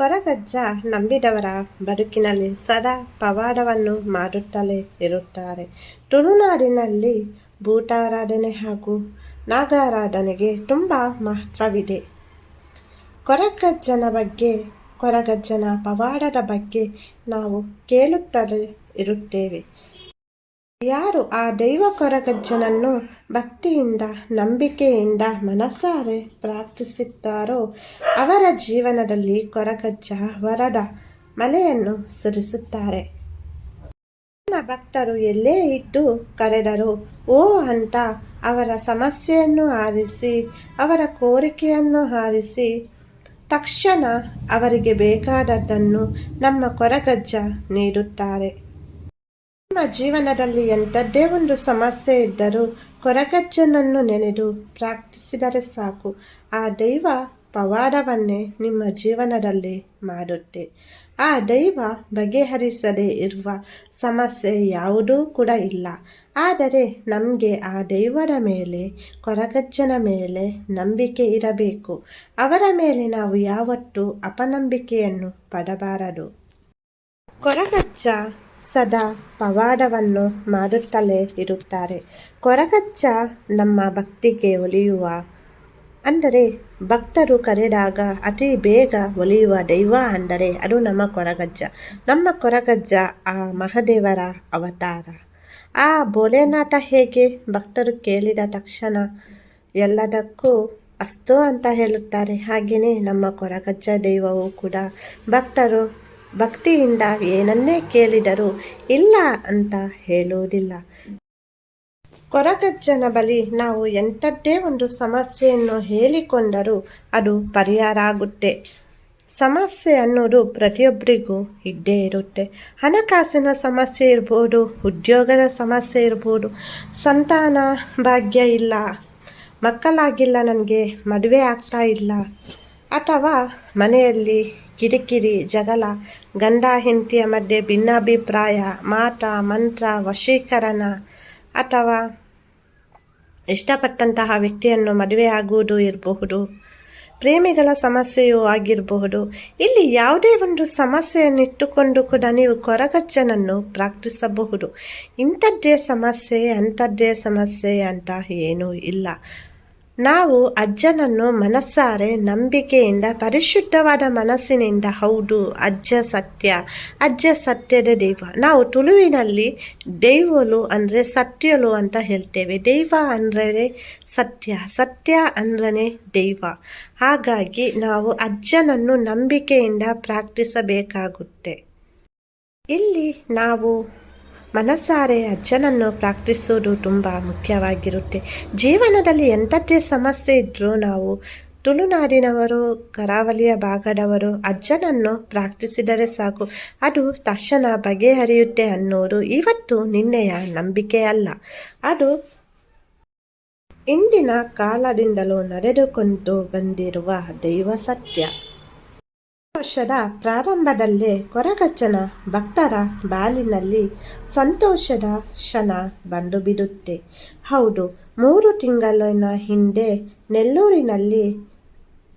ಕೊರಗಜ್ಜ ನಂಬಿದವರ ಬದುಕಿನಲ್ಲಿ ಸದಾ ಪವಾಡವನ್ನು ಮಾಡುತ್ತಲೇ ಇರುತ್ತಾರೆ. ತುಳುನಾಡಿನಲ್ಲಿ ಭೂತಾರಾಧನೆ ಹಾಗೂ ನಾಗಾರಾಧನೆಗೆ ತುಂಬ ಮಹತ್ವವಿದೆ. ಕೊರಗಜ್ಜನ ಬಗ್ಗೆ, ಕೊರಗಜ್ಜನ ಪವಾಡದ ಬಗ್ಗೆ ನಾವು ಕೇಳುತ್ತಲೇ ಇರುತ್ತೇವೆ. ಯಾರು ಆ ದೈವ ಕೊರಗಜ್ಜನನ್ನು ಭಕ್ತಿಯಿಂದ, ನಂಬಿಕೆಯಿಂದ ಮನಸಾರೆ ಪ್ರಾರ್ಥಿಸುತ್ತಾರೋ ಅವರ ಜೀವನದಲ್ಲಿ ಕೊರಗಜ್ಜ ವರದ ಮಲೆಯನ್ನು ಸುರಿಸುತ್ತಾರೆ. ನನ್ನ ಭಕ್ತರು ಎಲ್ಲೇ ಇದ್ದು ಕರೆದರು, ಓ ಅಂತ ಅವರ ಸಮಸ್ಯೆಯನ್ನು ಆರಿಸಿ, ಅವರ ಕೋರಿಕೆಯನ್ನು ಆರಿಸಿ, ತಕ್ಷಣ ಅವರಿಗೆ ಬೇಕಾದದ್ದನ್ನು ನಮ್ಮ ಕೊರಗಜ್ಜ ನೀಡುತ್ತಾರೆ. ನಿಮ್ಮ ಜೀವನದಲ್ಲಿ ಎಂಥದ್ದೇ ಒಂದು ಸಮಸ್ಯೆ ಇದ್ದರೂ ಕೊರಗಜ್ಜನನ್ನು ನೆನೆದು ಪ್ರಾರ್ಥಿಸಿದರೆ ಸಾಕು. ಆ ದೈವ ಪವಾಡವನ್ನೇ ನಿಮ್ಮ ಜೀವನದಲ್ಲಿ ಮಾಡುತ್ತೆ. ಆ ದೈವ ಬಗೆಹರಿಸದೇ ಇರುವ ಸಮಸ್ಯೆ ಯಾವುದೂ ಕೂಡ ಇಲ್ಲ. ಆದರೆ ನಮಗೆ ಆ ದೈವರ ಮೇಲೆ, ಕೊರಗಜ್ಜನ ಮೇಲೆ ನಂಬಿಕೆ ಇರಬೇಕು. ಅವರ ಮೇಲೆ ನಾವು ಯಾವತ್ತೂ ಅಪನಂಬಿಕೆಯನ್ನು ಪಡಬಾರದು. ಕೊರಗಜ್ಜ ಸದಾ ಪವಾಡವನ್ನು ಮಾಡುತ್ತಲೇ ಇರುತ್ತಾರೆ. ಕೊರಗಚ್ಚ ನಮ್ಮ ಭಕ್ತಿಗೆ ಒಲಿಯುವ. ಅಂದರೆ ಭಕ್ತರು ಕರೆದಾಗ ಅತಿ ಬೇಗ ಒಲಿಯುವ ದೈವ ಅಂದರೆ ಅದು ನಮ್ಮ ಕೊರಗಜ್ಜ. ನಮ್ಮ ಕೊರಗಜ್ಜ ಆ ಮಹಾದೇವರ ಅವತಾರ. ಆ ಭೋಲೆನಾಥ ಹೇಗೆ ಭಕ್ತರು ಕೇಳಿದ ತಕ್ಷಣ ಎಲ್ಲದಕ್ಕೂ ಅಸ್ತು ಅಂತ ಹೇಳುತ್ತಾರೆ. ಹಾಗೆಯೇ ನಮ್ಮ ಕೊರಗಜ್ಜ ದೈವವು ಕೂಡ ಭಕ್ತರು ಭಕ್ತಿಯಿಂದ ಏನನ್ನೇ ಕೇಳಿದರೂ ಇಲ್ಲ ಅಂತ ಹೇಳುವುದಿಲ್ಲ. ಕೊರಗಜ್ಜನ ಬಳಿ ನಾವು ಎಂಥದ್ದೇ ಒಂದು ಸಮಸ್ಯೆಯನ್ನು ಹೇಳಿಕೊಂಡರೂ ಅದು ಪರಿಹಾರ ಆಗುತ್ತೆ. ಸಮಸ್ಯೆ ಅನ್ನೋದು ಪ್ರತಿಯೊಬ್ಬರಿಗೂ ಇದ್ದೇ ಇರುತ್ತೆ. ಹಣಕಾಸಿನ ಸಮಸ್ಯೆ ಇರ್ಬೋದು, ಉದ್ಯೋಗದ ಸಮಸ್ಯೆ ಇರ್ಬೋದು, ಸಂತಾನ ಭಾಗ್ಯ ಇಲ್ಲ, ಮಕ್ಕಳಾಗಿಲ್ಲ, ನನಗೆ ಮದುವೆ ಆಗ್ತಾ ಇಲ್ಲ, ಅಥವಾ ಮನೆಯಲ್ಲಿ ಕಿರಿಕಿರಿ, ಜಗಳ, ಗಂಡ ಹೆಂಡತಿಯ ಮಧ್ಯೆ ಭಿನ್ನಾಭಿಪ್ರಾಯ ಮಾಟ ಮಂತ್ರ, ವಶೀಕರಣ ಅಥವಾ ಇಷ್ಟಪಟ್ಟಂತಹ ವ್ಯಕ್ತಿಯನ್ನು ಮದುವೆಯಾಗುವುದು ಇರಬಹುದು. ಪ್ರೇಮಿಗಳ ಸಮಸ್ಯೆಯೂ ಆಗಿರಬಹುದು. ಇಲ್ಲಿ ಯಾವುದೇ ಒಂದು ಸಮಸ್ಯೆಯನ್ನಿಟ್ಟುಕೊಂಡು ಕೂಡ ನೀವು ಕೊರಗಜ್ಜನನ್ನು ಪ್ರಾರ್ಥಿಸಬಹುದು. ಇಂಥದ್ದೇ ಸಮಸ್ಯೆ, ಅಂಥದ್ದೇ ಸಮಸ್ಯೆ ಅಂತ ಏನೂ ಇಲ್ಲ. ನಾವು ಅಜ್ಜನನ್ನು ಮನಸ್ಸಾರೆ ನಂಬಿಕೆಯಿಂದ ಪರಿಶುದ್ಧವಾದ ಮನಸ್ಸಿನಿಂದ, ಹೌದು, ಅಜ್ಜ ಸತ್ಯ, ಅಜ್ಜ ಸತ್ಯದ ದೈವ. ನಾವು ತುಳುವಿನಲ್ಲಿ ದೈವಲು ಅಂದರೆ ಸತ್ಯಲು ಅಂತ ಹೇಳ್ತೇವೆ. ದೈವ ಅಂದರೆ ಸತ್ಯ ಸತ್ಯ ಅಂದ್ರೆ ದೈವ. ಹಾಗಾಗಿ ನಾವು ಅಜ್ಜನನ್ನು ನಂಬಿಕೆಯಿಂದ ಪ್ರಾರ್ಥಿಸಬೇಕಾಗುತ್ತೆ. ಇಲ್ಲಿ ನಾವು ಮನಸ್ಸಾರೆ ಅಜ್ಜನನ್ನು ಪ್ರಾರ್ಥಿಸುವುದು ತುಂಬ ಮುಖ್ಯವಾಗಿರುತ್ತೆ. ಜೀವನದಲ್ಲಿ ಎಂಥದ್ದೇ ಸಮಸ್ಯೆ ಇದ್ದರೂ ನಾವು ತುಳುನಾಡಿನವರು, ಕರಾವಳಿಯ ಭಾಗದವರು ಅಜ್ಜನನ್ನು ಪ್ರಾರ್ಥಿಸಿದರೆ ಸಾಕು. ಅದು ತಕ್ಷಣ ಬಗೆಹರಿಯುತ್ತೆ ಅನ್ನೋದು ಇವತ್ತು ನಿನ್ನೆಯ ನಂಬಿಕೆ ಅಲ್ಲ ಅದು ಇಂದಿನ ಕಾಲದಿಂದಲೂ ನಡೆದುಕೊಂಡು ಬಂದಿರುವ ದೈವ ಸತ್ಯ. ವರ್ಷದ ಪ್ರಾರಂಭದಲ್ಲೇ ಕೊರಗಚ್ಚನ ಭಕ್ತರ ಬಾಲಿನಲ್ಲಿ ಸಂತೋಷದ ಕ್ಷಣ ಬಂದು ಬಿಡುತ್ತೆ. ಹೌದು, ಮೂರು ತಿಂಗಳಿನ ಹಿಂದೆ ನೆಲ್ಲೂರಿನಲ್ಲಿ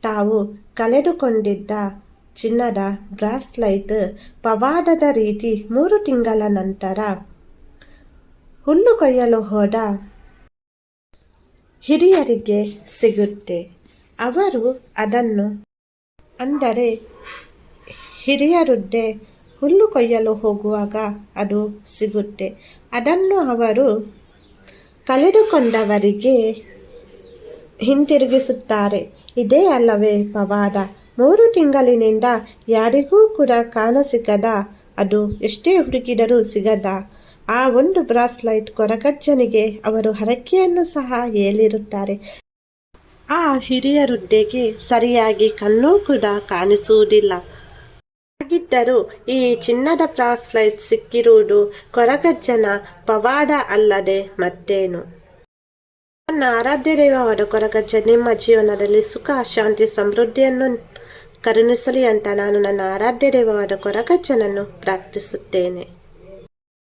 ತಾವು ಕಳೆದುಕೊಂಡಿದ್ದ ಚಿನ್ನದ ಬ್ರಾಸ್ಲೈಟ್ ಪವಾಡದ ರೀತಿ ಮೂರು ತಿಂಗಳ ನಂತರ ಹುಲ್ಲು ಕೊಯ್ಯಲು ಹೋದ ಹಿರಿಯರಿಗೆ ಸಿಗುತ್ತೆ. ಅವರು ಅದನ್ನು ಅಂದರೆ ಹಿರಿಯರುದ್ದೆ ಹುಲ್ಲು ಕೊಯ್ಯಲು ಹೋಗುವಾಗ ಅದು ಸಿಗುತ್ತೆ. ಅದನ್ನು ಅವರು ಕಳೆದುಕೊಂಡವರಿಗೆ ಹಿಂತಿರುಗಿಸುತ್ತಾರೆ. ಇದೇ ಅಲ್ಲವೇ ಪವಾಡ. ಮೂರು ತಿಂಗಳಿನಿಂದ ಯಾರಿಗೂ ಕೂಡ ಕಾಣಸಿಗದ, ಅದು ಎಷ್ಟೇ ಹುಡುಕಿದರೂ ಸಿಗದ. ಆ ಒಂದು ಬ್ರಾಸ್ಲೈಟ್ ಕೊರಗಜ್ಜನಿಗೆ ಅವರು ಹರಕೆಯನ್ನು ಸಹ ಹೇಳಿರುತ್ತಾರೆ. ಆ ಹಿರಿಯರುದ್ದೆಗೆ ಸರಿಯಾಗಿ ಕಣ್ಣೂ ಕೂಡ ಕಾಣಿಸುವುದಿಲ್ಲ. ಹಾಗಿದ್ದರೂ ಈ ಚಿನ್ನದ ಬ್ರಾಸ್ಲೈಟ್ ಸಿಕ್ಕಿರುವುದು ಕೊರಗಜ್ಜನ ಪವಾಡ ಅಲ್ಲದೆ ಮತ್ತೇನು. ನನ್ನ ಆರಾಧ್ಯ ದೈವವಾದ ಕೊರಗಜ್ಜ, ನಿಮ್ಮ ಜೀವನದಲ್ಲಿ ಸುಖ, ಶಾಂತಿ, ಸಮೃದ್ಧಿಯನ್ನು ಕರುಣಿಸಲಿ ಅಂತ ನಾನು ನನ್ನ ಆರಾಧ್ಯ ದೈವವಾದ ಕೊರಗಜ್ಜನನ್ನು ಪ್ರಾರ್ಥಿಸುತ್ತೇನೆ.